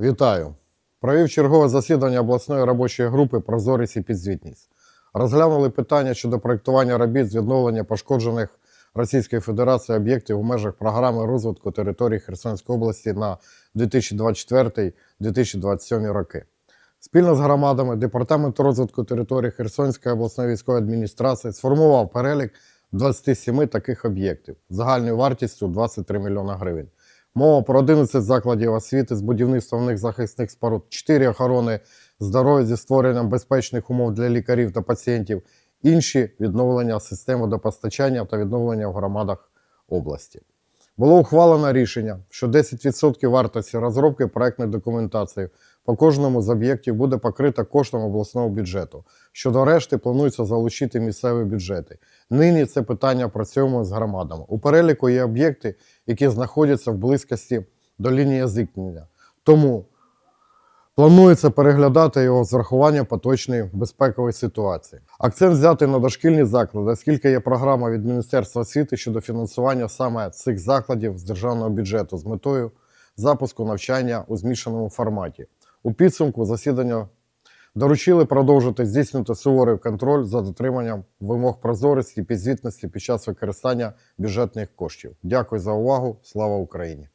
Вітаю! Провів чергове засідання обласної робочої групи Прозорість і підзвітність. Розглянули питання щодо проєктування робіт з відновлення пошкоджених Російською Федерацією об'єктів у межах програми розвитку території Херсонської області на 2024-2027 роки. Спільно з громадами Департамент розвитку території Херсонської обласної військової адміністрації сформував перелік 27 таких об'єктів загальною вартістю 23 млн гривень. Мова про 11 закладів освіти з будівництвом них захисних споруд, 4 охорони здоров'я зі створенням безпечних умов для лікарів та пацієнтів, інші відновлення систем водопостачання та відновлення в громадах області. Було ухвалено рішення, що 10% вартості розробки проектної документації по кожному з об'єктів буде покрита коштом обласного бюджету. Щодо решти, планується залучити місцеві бюджети. Нині це питання працюємо з громадами. У переліку є об'єкти, які знаходяться в близькості до лінії зіткнення. Тому планується переглядати його з врахуванням поточної безпекової ситуації. Акцент взяти на дошкільні заклади, оскільки є програма від Міністерства освіти щодо фінансування саме цих закладів з державного бюджету з метою запуску навчання у змішаному форматі. У підсумку засідання доручили продовжити здійснювати суворий контроль за дотриманням вимог прозорості і підзвітності під час використання бюджетних коштів. Дякую за увагу. Слава Україні!